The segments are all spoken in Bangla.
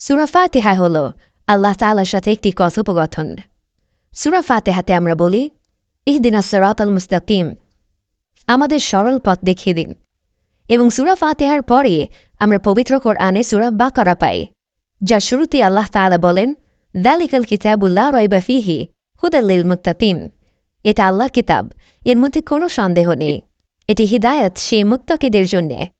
সুরা ফাতেহা হল আল্লাহ তাআলার সাথে একটি কথোপকথন সুরা ফাতেহাতে আমরা বলি, ইহদিনা সরাত আল মুস্তাকিম আমাদের সরল পথ দেখিয়ে দিন। এবং সুরা ফাতেহার পরে আমরা পবিত্র কোরআনে সুরা বাকারা পাই, যা শুরুতে আল্লাহ তাআলা বলেন, দালিকাল কিতাবুল্লাহ রয়বা ফিহি হুদাল্লিল মুত্তাকিম এটা আল্লাহ কিতাব, এর মধ্যে কোনো সন্দেহ নেই। এটি হিদায়ত সেই মুত্তাকিদের জন্যে।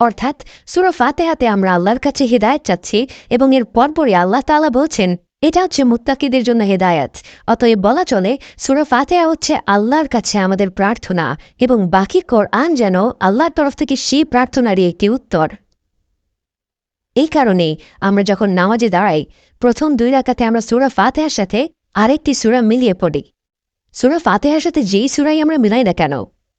অর্থাৎ সুরা ফাতেহাতে আমরা আল্লাহর কাছে হিদায়ত চাচ্ছি এবং এর পরপরই আল্লাহ তাআলা বলছেন, এটা হচ্ছে মুত্তাকিদের জন্য হেদায়াত। অতএব বলা চলে, সুরা ফাতেহা হচ্ছে আল্লাহর কাছে আমাদের প্রার্থনা এবং বাকি কোরআন যেন আল্লাহর তরফ থেকে সেই প্রার্থনারই একটি উত্তর। এই কারণেই আমরা যখন নামাজে দাঁড়াই, প্রথম দুই রাকাতে আমরা সুরা ফাতেহার সাথে আরেকটি সুরা মিলিয়ে পড়ি। সুরা ফাতেহার সাথে যেই সুরাই আমরা মিলাই না কেন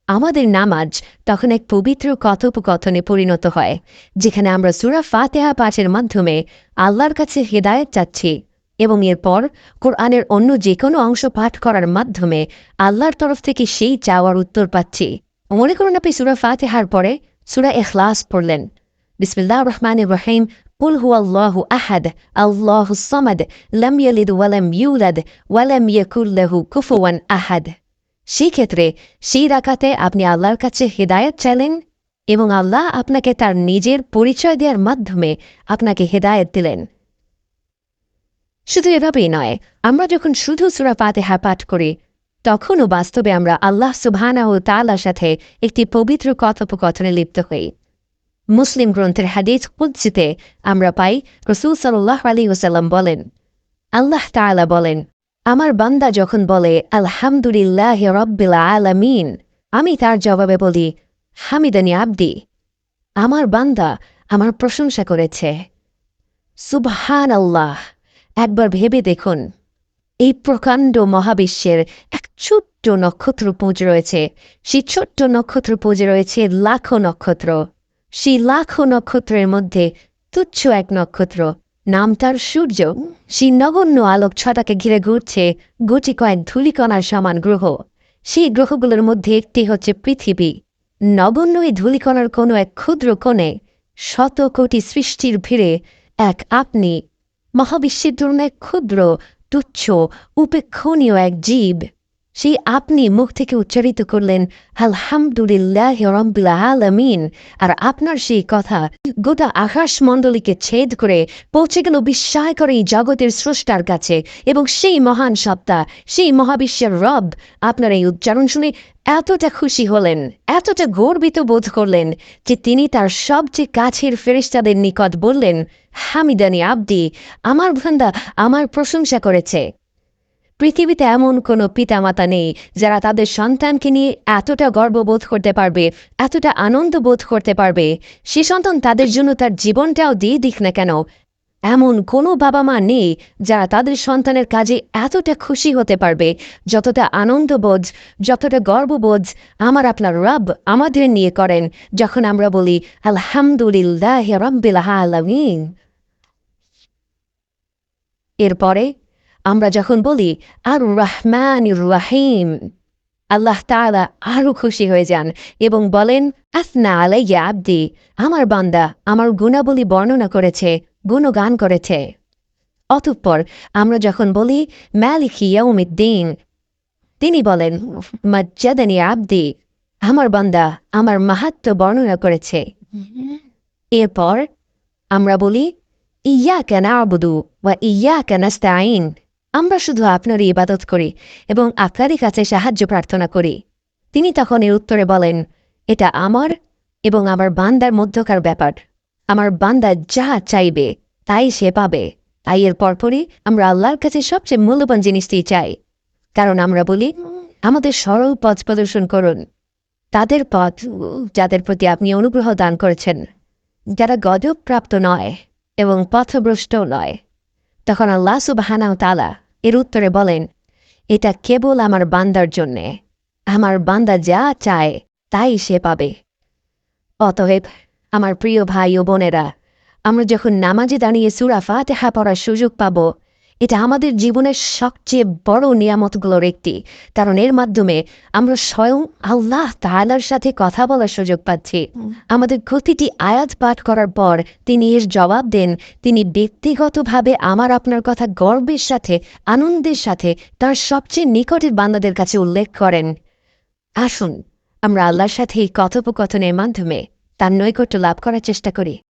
আমাদের নামাজ তখন এক পবিত্র কথোপকথনে পরিণত হয় যেখানে আমরা সুরা ফাতেহা পাঠের মাধ্যমে আল্লাহর কাছে হেদায়েত চাচ্ছি এবং এরপর কোরআনের অন্য যে কোনো অংশ পাঠ করার মাধ্যমে আল্লাহর তরফ থেকে সেই চাওয়ার উত্তর পাচ্ছি মনে করুন আপনি সুরা ফাতেহার পরে সুরা এখলাস পড়লেন বিসমিল্লাহ রহমান রহিম قل هو الله أحد الله الصمد لم يلد ولم يولد ولم يكن له كفوا أحد সেই ক্ষেত্রে সেই রাখাতে আপনি আল্লাহর কাছে হেদায়ত চাইলেন এবং আল্লাহ আপনাকে তার নিজের পরিচয় দেওয়ার মাধ্যমে আপনাকে হেদায়ত দিলেন। শুধু এভাবেই নয়, আমরা যখন শুধু সুরা ফাতেহা পাঠ করি, তখনও বাস্তবে আমরা আল্লাহ সুবহানা ও তালার সাথে একটি পবিত্র কথোপকথনে লিপ্ত হই। মুসলিম গ্রন্থের হাদিস কুদ্সিতে আমরা পাই, রসুল সাল্লাহ আলী ওসাল্লাম বলেন, আল্লাহ তাআলা বলেন আমার বান্দা যখন বলে, আলহামদুলিল্লাহ রব্বিল আলামিন, আমি তার জবাবে বলি, হামিদানি আব্দি, আমার বান্দা আমার প্রশংসা করেছে। সুবহান আল্লাহ একবার ভেবে দেখুন, এই প্রকাণ্ড মহাবিশ্বের এক ছোট্ট নক্ষত্রপুঞ্জ রয়েছে। সেই ছোট্ট নক্ষত্রপুঞ্জে রয়েছে লাখো নক্ষত্র। সেই লাখো নক্ষত্রের মধ্যে তুচ্ছ এক নক্ষত্র। নাম তার সূর্য। সেই নগণ্য আলোক ছটাকে ঘিরে ঘুরছে গুটি কয়েক ধূলিকণার সমান গ্রহ। সেই গ্রহগুলোর মধ্যে একটি হচ্ছে পৃথিবী। নগণ্য এই ধুলিকণার কোনো এক ক্ষুদ্র কোণে শত কোটি সৃষ্টির ভিড়ে এক আপনি। মহাবিশ্বের এক ক্ষুদ্র, তুচ্ছ, উপেক্ষণীয় এক জীব। সেই আপনি মুখ থেকে উচ্চারিত করলেন আলহামদুলিল্লাহ রব্বিল আলামিন আর আপনার সেই কথা গোটা আকাশ আকাশমণ্ডলীকে ছেদ করে পৌঁছে গেল বিস্ময় করে এই জগতের স্রষ্টার কাছে এবং সেই মহান সত্তা সেই মহাবিশ্বের রব আপনার এই উচ্চারণ শুনে এতটা খুশি হলেন এতটা গর্বিত বোধ করলেন যে তিনি তার সবচেয়ে কাছের ফেরিস্তাদের নিকট বললেন হামিদানি আব্দি আমার ভান্দা আমার প্রশংসা করেছে পৃথিবীতে এমন কোনো পিতামাতা নেই যারা তাদের সন্তানকে নিয়ে এতটা গর্ববোধ করতে পারবে, এতটা আনন্দ বোধ করতে পারবে। সে সন্তান তাদের জন্য তার জীবনটাও দিয়ে দিক না কেন। এমন কোনো বাবা মা নেই যারা তাদের সন্তানের কাজে এতটা খুশি হতে পারবে, যতটা আনন্দবোধ, যতটা গর্ববোধ আমার আপনার রব আমাদের নিয়ে করেন, যখন আমরা বলি, আলহামদুলিল্লাহ রব্বিল আলামিন। এরপরে আমরা যখন বলি আর রহমান রাহিম আল্লাহ তাআলা আরও খুশি হয়ে যান এবং বলেন, আসনা আলাইয়া আব্দি আমার বান্দা আমার গুণাবলী বর্ণনা করেছে, গুণগান করেছে অতঃপর আমরা যখন বলি, মালিক ইয়াউমিদ্দিন তিনি বলেন, মজ্জাদানি আব্দি, আমার বান্দা আমার মাহাত্ম বর্ণনা করেছে এরপর আমরা বলি ইয়া কেন আবুদু বা ইয়া কেনাস্তাইন আমরা শুধু আপনারই ইবাদত করি এবং আপনারই কাছে সাহায্য প্রার্থনা করি। তিনি তখন এর উত্তরে বলেন, এটা আমার এবং আমার বান্দার মধ্যকার ব্যাপার। আমার বান্দা যা চাইবে, তাই সে পাবে। তাই এর পরপরই আমরা আল্লাহর কাছে সবচেয়ে মূল্যবান জিনিসটি চাই। কারণ আমরা বলি, আমাদের সরল পথ প্রদর্শন করুন। তাদের পথ, যাদের প্রতি আপনি অনুগ্রহ দান করেছেন, যারা গজব প্রাপ্ত নয় এবং পথভ্রষ্টও নয়। তখন আল্লাহ সুবাহানাও তালা এর উত্তরে বলেন, এটা কেবল আমার বান্দার জন্যে। আমার বান্দা যা চায়, তাই সে পাবে। অতএব, আমার প্রিয় ভাই ও বোনেরা, আমরা যখন নামাজে দাঁড়িয়ে সুরাফা তেহা পড়ার সুযোগ পাব এটা আমাদের জীবনের সবচেয়ে বড় নিয়ামতগুলোর একটি। কারণ এর মাধ্যমে আমরা স্বয়ং আল্লাহ তাআলার সাথে কথা বলার সুযোগ পাচ্ছি। আমাদের প্রতিটি আয়াত পাঠ করার পর তিনি এর জবাব দেন, তিনি ব্যক্তিগতভাবে আমার আপনার কথা গর্বের সাথে, আনন্দের সাথে, তার সবচেয়ে নিকটের বান্দাদের কাছে উল্লেখ করেন। আসুন, আমরা আল্লাহর সাথে এই কথোপকথনের মাধ্যমে তার নৈকট্য লাভ করার চেষ্টা করি।